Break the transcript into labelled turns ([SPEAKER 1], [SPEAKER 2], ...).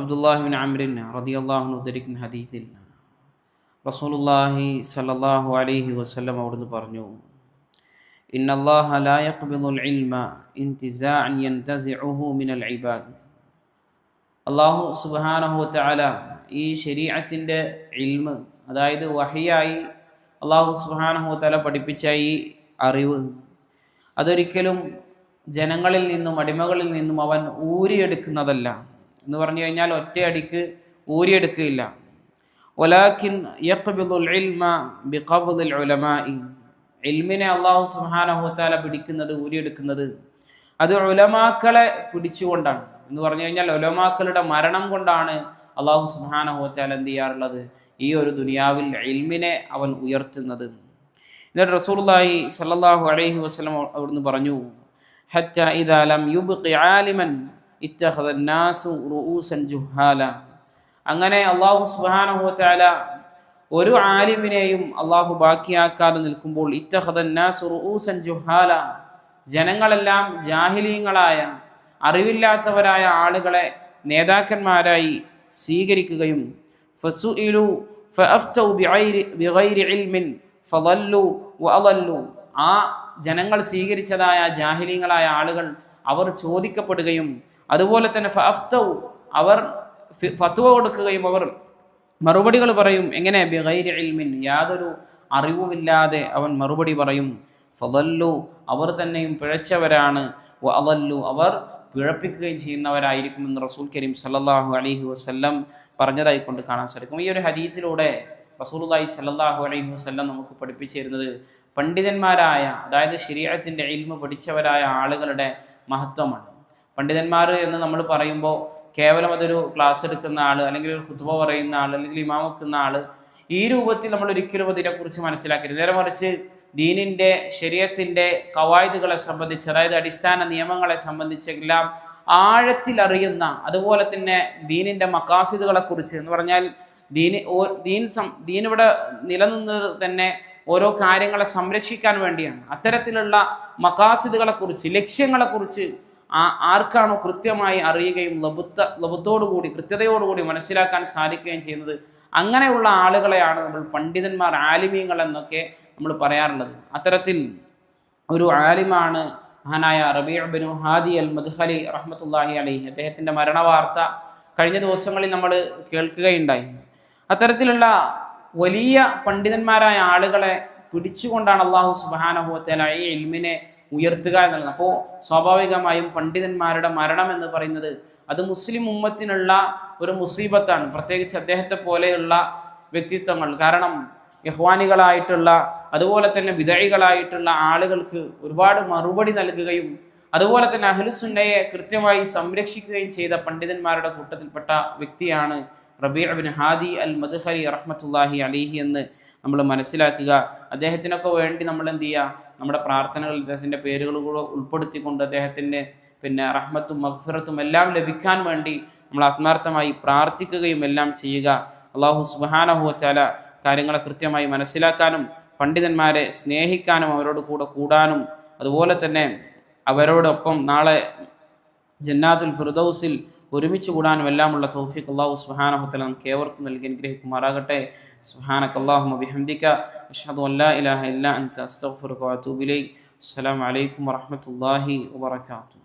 [SPEAKER 1] അബ്ദുല്ലാഹിബിൻ അമ്രിൻ റതിയല്ലാഹുൻ ഉദ്ധരിക്കുന്ന ഹദീത്തിൽ റസൂലുല്ലാഹി സല്ലല്ലാഹു അലൈഹി വസല്ലം അവിടുന്ന് പറഞ്ഞു ഇന്നല്ലാഹ ലാ യഖ്ബിദുൽ ഇൽമ ഇന്തിസാഅൻ യൻതസിഉഹു മിനൽ ഇബാദ്. അള്ളാഹു സുബ്ഹാനഹു വതആല ഈ ശരീഅത്തിന്റെ ഇൽമ് അതായത് വഹിയായി അള്ളാഹു സുബ്ഹാനഹു വതആല പഠിപ്പിച്ച ഈ അറിവ് അതൊരിക്കലും ജനങ്ങളിൽ നിന്നും അടിമകളിൽ നിന്നും അവൻ ഊരിയെടുക്കുന്നതല്ല. എന്ന് പറഞ്ഞു കഴിഞ്ഞാൽ ഒറ്റയടിക്ക് ഊരിയെടുക്കുകയില്ല. ഒലാഖിൻ ഇൽമിനെ അള്ളാഹു സുഹാനഹുത്താല പിടിക്കുന്നത് ഊരിയെടുക്കുന്നത് അത് ഒലമാക്കളെ പിടിച്ചുകൊണ്ടാണ്. എന്ന് പറഞ്ഞു കഴിഞ്ഞാൽ ഒലമാക്കളുടെ മരണം കൊണ്ടാണ് അള്ളാഹു സുഹാനഹുത്താല എന്ത് ചെയ്യാറുള്ളത്? ഈ ഒരു ദുനിയാവിൽ ഇൽമിനെ അവൻ ഉയർത്തുന്നത്. എന്നിട്ട് റസൂർലായി സല്ലാഹു അലൈഹി വസ്ലം അവിടുന്ന് പറഞ്ഞു ഹറ്റ ഇദാ ലം യുബ്ഖി ആലിമൻ ജുഹാല. അങ്ങനെ അള്ളാഹു സുബാനഹുത്താല ഒരു ആലിമിനെയും അള്ളാഹു ബാക്കിയാക്കാതെ നിൽക്കുമ്പോൾ ജുഹാല ജനങ്ങളെല്ലാം ജാഹിലീങ്ങളായ അറിവില്ലാത്തവരായ ആളുകളെ നേതാക്കന്മാരായി സ്വീകരിക്കുകയും ഫസു ഇലു ആ ജനങ്ങൾ സ്വീകരിച്ചതായ ജാഹിലീങ്ങളായ ആളുകൾ അവർ ചോദിക്കപ്പെടുകയും അതുപോലെ തന്നെ ഫഫ്തൗ അവർ ഫത്വ കൊടുക്കുകയും അവർ മറുപടികൾ പറയും. എങ്ങനെ? ബിഗൈരി ഇൽമിൻ യാതൊരു അറിവുമില്ലാതെ അവൻ മറുപടി പറയും. ഫളല്ലു അവർ തന്നെയും പിഴച്ചവരാണ്. വഅളല്ലു അവർ പിഴപ്പിക്കുകയും ചെയ്യുന്നവരായിരിക്കുമെന്ന് റസൂൽ കരീം സല്ലല്ലാഹു അലൈഹി വസല്ലം പറഞ്ഞതായി കൊണ്ട് കാണാൻ സാധിക്കും. ഈ ഒരു ഹരീത്തിലൂടെ റസൂലുള്ളാഹി സല്ലല്ലാഹു അലൈഹി വസല്ലം നമുക്ക് പഠിപ്പിച്ചിരുന്നത് പണ്ഡിതന്മാരായ അതായത് ശരീരത്തിന്റെ ഇൽമ പഠിച്ചവരായ ആളുകളുടെ മഹത്വമാണ്. പണ്ഡിതന്മാർ എന്ന് നമ്മൾ പറയുമ്പോൾ കേവലം അതൊരു ക്ലാസ് എടുക്കുന്ന ആൾ അല്ലെങ്കിൽ ഒരു കുത്തുവ പറയുന്ന ആൾ അല്ലെങ്കിൽ ഇമാം വെക്കുന്ന ആൾ ഈ രൂപത്തിൽ നമ്മൾ ഒരിക്കലും അതിനെക്കുറിച്ച് മനസ്സിലാക്കരുത്. നേരെ മറിച്ച് ദീനിന്റെ ശരീരത്തിന്റെ കവായതുകളെ സംബന്ധിച്ച് അതായത് അടിസ്ഥാന നിയമങ്ങളെ സംബന്ധിച്ചെല്ലാം ആഴത്തിൽ അറിയുന്ന അതുപോലെ തന്നെ ദീനിന്റെ മക്കാസിദുകളെക്കുറിച്ച് എന്ന് പറഞ്ഞാൽ ദീന് ദീൻ സം ദീൻ നിലനിന്നത് തന്നെ ഓരോ കാര്യങ്ങളെ സംരക്ഷിക്കാൻ വേണ്ടിയാണ്. അത്തരത്തിലുള്ള മക്കാസിദുകളെക്കുറിച്ച് ലക്ഷ്യങ്ങളെക്കുറിച്ച് ആ ആർക്കാണോ കൃത്യമായി അറിയുകയും ലബുത്ത ലബുത്തോടുകൂടി കൃത്യതയോടുകൂടി മനസ്സിലാക്കാൻ സാധിക്കുകയും ചെയ്യുന്നത് അങ്ങനെയുള്ള ആളുകളെയാണ് നമ്മൾ പണ്ഡിതന്മാർ ആലിമീങ്ങൾ എന്നൊക്കെ നമ്മൾ പറയാറുള്ളത്. അത്തരത്തിൽ ഒരു ആലിമാണ് മഹാനായ റബീഅ് അബിനു ഹാദി അൽ മദ്ഹലി റഹ്മത്തുല്ലാഹി അലി അദ്ദേഹത്തിന്റെ മരണവാർത്ത കഴിഞ്ഞ ദിവസങ്ങളിൽ നമ്മൾ കേൾക്കുകയുണ്ടായി. അത്തരത്തിലുള്ള വലിയ പണ്ഡിതന്മാരായ ആളുകളെ പിടിച്ചുകൊണ്ടാണ് അള്ളാഹു സുബാനഹുത്തല ഈ ഇൽമിനെ ഉയർത്തുക എന്നുള്ളത്. അപ്പോൾ സ്വാഭാവികമായും പണ്ഡിതന്മാരുടെ മരണം എന്ന് പറയുന്നത് അത് മുസ്ലിം ഉമ്മത്തിനുള്ള ഒരു മുസീബത്താണ്. പ്രത്യേകിച്ച് അദ്ദേഹത്തെ പോലെയുള്ള വ്യക്തിത്വങ്ങൾ. കാരണം യഹ്വാനികളായിട്ടുള്ള അതുപോലെ തന്നെ വിദഴികളായിട്ടുള്ള ആളുകൾക്ക് ഒരുപാട് മറുപടി നൽകുകയും അതുപോലെ തന്നെ അഹ്ലുസുന്നയെ കൃത്യമായി സംരക്ഷിക്കുകയും ചെയ്ത പണ്ഡിതന്മാരുടെ കൂട്ടത്തിൽപ്പെട്ട വ്യക്തിയാണ് റബീഅ് അബിൻ ഹാദി അൽ മദ്ഹലി റഹ്മത്തുല്ലാഹി അലിഹി എന്ന് നമ്മൾ മനസ്സിലാക്കുക. അദ്ദേഹത്തിനൊക്കെ വേണ്ടി നമ്മൾ എന്ത് ചെയ്യുക? നമ്മുടെ പ്രാർത്ഥനകൾ അദ്ദേഹത്തിന്റെ പേരുകൾ കൂടെ ഉൾപ്പെടുത്തിക്കൊണ്ട് അദ്ദേഹത്തിന്റെ പിന്നെ റഹ്മത്തും മഹ്ഫിറത്തും എല്ലാം ലഭിക്കാൻ വേണ്ടി നമ്മൾ ആത്മാർത്ഥമായി പ്രാർത്ഥിക്കുകയും എല്ലാം ചെയ്യുക. അള്ളാഹു സുബാനഹു വച്ചാല കാര്യങ്ങളെ കൃത്യമായി മനസ്സിലാക്കാനും പണ്ഡിതന്മാരെ സ്നേഹിക്കാനും അവരോട് കൂടെ കൂടാനും അതുപോലെ തന്നെ അവരോടൊപ്പം നാളെ ജന്നാത്തുൽ ഫിർദൗസിൽ ഒരുമിച്ച് കൂടാനും എല്ലാമുള്ള തൗഫീഖ് അള്ളാഹു സുഹാനഹുത്തല നമുക്ക് ഏവർക്കും നൽകി അനുഗ്രഹിക്കുമാറാകട്ടെ സുഹാനക്ക് അള്ളാഹു ബിഹംദിക അഷ്ഹദു അല്ലാ ഇലാഹ ഇല്ല അൻത അസ്തഗ്ഫിറുക വഅതൂബു ഇലൈക് അസ്സലാമു അലൈക്കും വറഹ്മത്തുള്ളാഹി വബറകാതുഹു